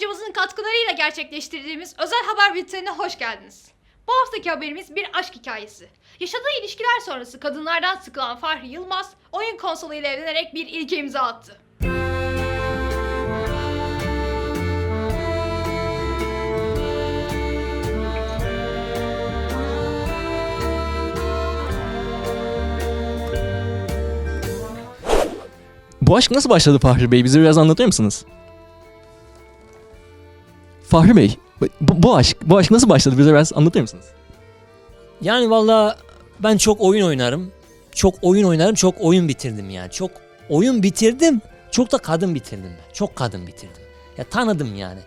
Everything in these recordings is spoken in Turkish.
yapımcımızın katkılarıyla gerçekleştirdiğimiz özel haber bültenine hoş geldiniz. Bu haftaki haberimiz bir aşk hikayesi. Yaşadığı ilişkiler sonrası kadınlardan sıkılan Fahri Yılmaz, oyun konsoluyla evlenerek bir ilke imza attı. Bu aşk nasıl başladı Fahri Bey? Bize biraz anlatır mısınız? Fahri Bey, bu, bu aşk, bu aşk nasıl başladı? Bize biraz anlatır mısınız? Yani valla ben çok oyun oynarım. Çok oyun oynarım, çok oyun bitirdim yani. Çok oyun bitirdim, çok da kadın bitirdim ben. Çok kadın bitirdim. Ya tanıdım yani.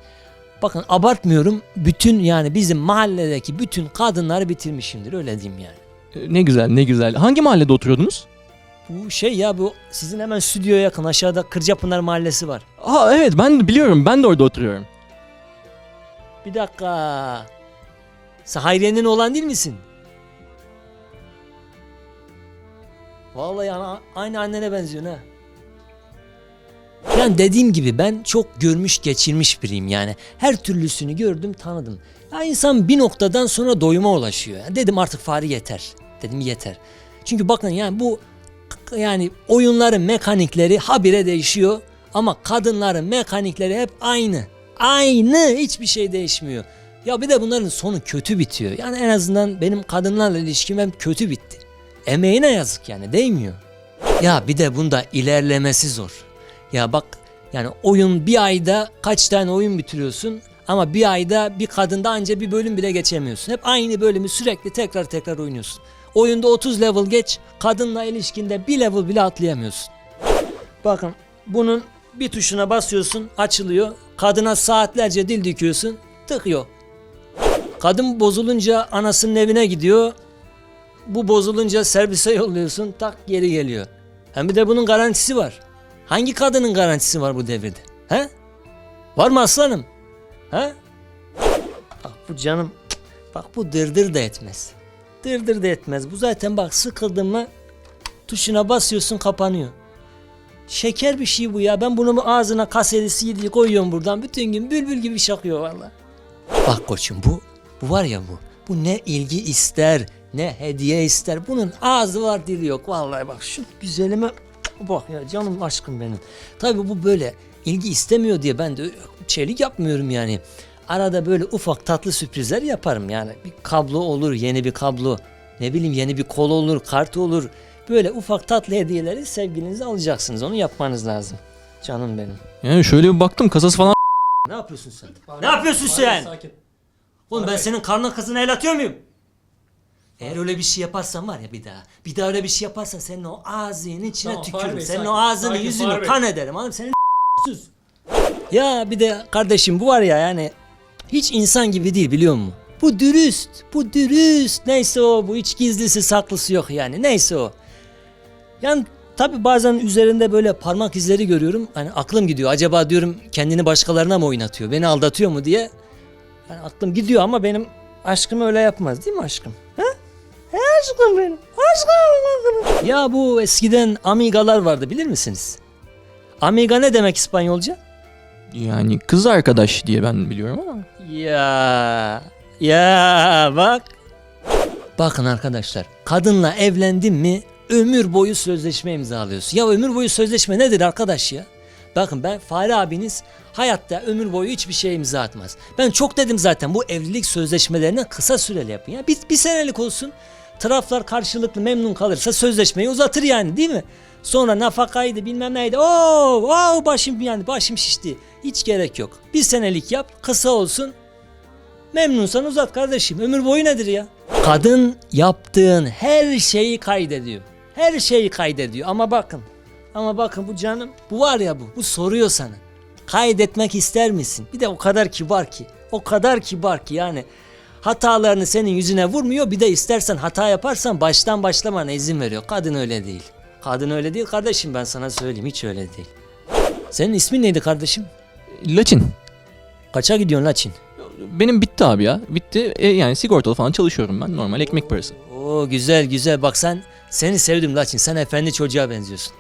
Bakın abartmıyorum. Bütün yani bizim mahalledeki bütün kadınları bitirmişimdir öyle diyeyim yani. Ee, Ne güzel, ne güzel. Hangi mahallede oturuyordunuz? Bu şey ya bu sizin hemen stüdyoya yakın aşağıda Kırcapınar Mahallesi var. Aa evet ben biliyorum. Ben de orada oturuyorum. Bir dakika. Sen Hayriye'nin olan değil misin? Vallahi ana, aynı annene benziyorsun ha. Yani dediğim gibi ben çok görmüş geçirmiş biriyim yani. Her türlüsünü gördüm tanıdım. Ya insan bir noktadan sonra doyuma ulaşıyor. Yani dedim artık fare yeter. Dedim yeter. Çünkü bakın yani bu yani oyunların mekanikleri habire değişiyor. Ama kadınların mekanikleri hep aynı. Aynı hiçbir şey değişmiyor. Ya bir de bunların sonu kötü bitiyor. Yani en azından benim kadınlarla ilişkim hep kötü bitti. Emeğine yazık yani değmiyor. Ya bir de bunda ilerlemesi zor. Ya bak yani oyun bir ayda kaç tane oyun bitiriyorsun ama bir ayda bir kadında anca bir bölüm bile geçemiyorsun. Hep aynı bölümü sürekli tekrar tekrar oynuyorsun. Oyunda 30 level geç, kadınla ilişkinde bir level bile atlayamıyorsun. Bakın bunun bir tuşuna basıyorsun açılıyor. Kadına saatlerce dil döküyorsun tıkıyor. Kadın bozulunca anasının evine gidiyor. Bu bozulunca servise yolluyorsun tak geri geliyor. Hem bir de bunun garantisi var. Hangi kadının garantisi var bu devirde? He? Var mı aslanım? He? Bak bu canım bak bu dırdır da etmez. Dırdır da etmez. Bu zaten bak sıkıldın mı tuşuna basıyorsun kapanıyor. Şeker bir şey bu ya. Ben bunu ağzına kaseti CD koyuyorum buradan. Bütün gün bülbül gibi şakıyor valla. Bak koçum bu bu var ya bu. Bu ne ilgi ister ne hediye ister. Bunun ağzı var dili yok. Vallahi bak şu güzelime bak ya canım aşkım benim. Tabii bu böyle ilgi istemiyor diye ben de çelik yapmıyorum yani. Arada böyle ufak tatlı sürprizler yaparım yani. Bir kablo olur, yeni bir kablo. Ne bileyim yeni bir kol olur, kart olur. Böyle ufak tatlı hediyeleri sevgilinize alacaksınız. Onu yapmanız lazım. Canım benim. Yani şöyle bir baktım kasası falan Ne yapıyorsun sen? ne yapıyorsun sen? Oğlum ben senin karnına kızına el atıyor muyum? Eğer öyle bir şey yaparsan var ya bir daha. Bir daha öyle bir şey yaparsan senin o ağzının içine Tamam, tükürürüm. Bey, Senin sakin. o ağzını Sakin, yüzünü Fahri Bey. kan ederim. Oğlum senin sus. Ya bir de kardeşim bu var ya yani hiç insan gibi değil biliyor musun? Bu dürüst, bu dürüst. Neyse o, bu hiç gizlisi saklısı yok yani. Neyse o. Yani tabi bazen üzerinde böyle parmak izleri görüyorum. Hani aklım gidiyor. Acaba diyorum kendini başkalarına mı oynatıyor? Beni aldatıyor mu diye. Yani aklım gidiyor ama benim aşkım öyle yapmaz değil mi aşkım? Ha? He aşkım benim. Aşkım. Ya bu eskiden amigalar vardı bilir misiniz? Amiga ne demek İspanyolca? yani kız arkadaş diye ben biliyorum ama. Ya ya bak. Bakın arkadaşlar kadınla evlendin mi ömür boyu sözleşme imzalıyorsun. Ya ömür boyu sözleşme nedir arkadaş ya? Bakın ben Fahri abiniz hayatta ömür boyu hiçbir şey imza atmaz. Ben çok dedim zaten bu evlilik sözleşmelerini kısa süreli yapın ya. Bir, bir senelik olsun. Taraflar karşılıklı memnun kalırsa sözleşmeyi uzatır yani değil mi? Sonra nafakaydı bilmem neydi. Oo, oo başım yani başım şişti. Hiç gerek yok. Bir senelik yap kısa olsun. Memnunsan uzat kardeşim. Ömür boyu nedir ya? Kadın yaptığın her şeyi kaydediyor. Her şeyi kaydediyor ama bakın. Ama bakın bu canım bu var ya bu. Bu soruyor sana. Kaydetmek ister misin? Bir de o kadar kibar ki. O kadar kibar ki yani. Hatalarını senin yüzüne vurmuyor. Bir de istersen hata yaparsan baştan başlamana izin veriyor. Kadın öyle değil. Kadın öyle değil kardeşim ben sana söyleyeyim. Hiç öyle değil. Senin ismin neydi kardeşim? Laçin. Kaça gidiyorsun Laçin? Benim bitti abi ya. Bitti. E, yani sigortalı falan çalışıyorum ben. Normal ekmek parası. Güzel güzel bak sen seni sevdim Laçin sen efendi çocuğa benziyorsun.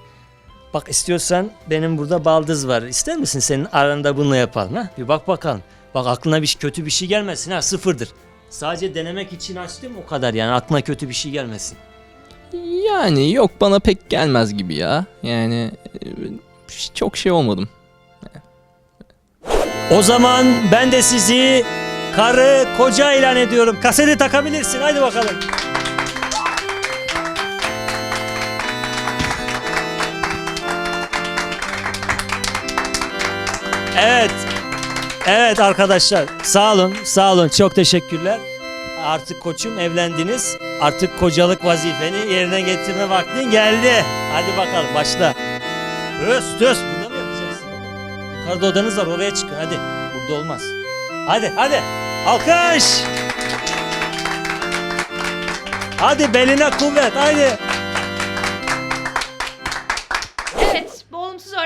Bak istiyorsan benim burada baldız var. İster misin senin aranda bununla yapalım ha? Bir bak bakalım. Bak aklına bir kötü bir şey gelmesin ha sıfırdır. Sadece denemek için açtım o kadar yani aklına kötü bir şey gelmesin. Yani yok bana pek gelmez gibi ya. Yani e, çok şey olmadım. O zaman ben de sizi karı koca ilan ediyorum. Kaseti takabilirsin hadi bakalım. Evet. Evet arkadaşlar sağ olun sağ olun çok teşekkürler. Artık koçum evlendiniz. Artık kocalık vazifeni yerine getirme vaktin geldi. Hadi bakalım başla. Töz töz burada mı yapacaksın? Yukarıda odanız var oraya çıkın hadi. Burada olmaz. Hadi hadi. Alkış. Hadi beline kuvvet hadi.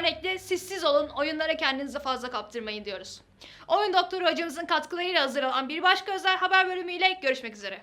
Örnekte sessiz olun, oyunlara kendinizi fazla kaptırmayın diyoruz. Oyun doktoru hocamızın katkılarıyla hazırlanan bir başka özel haber bölümüyle görüşmek üzere.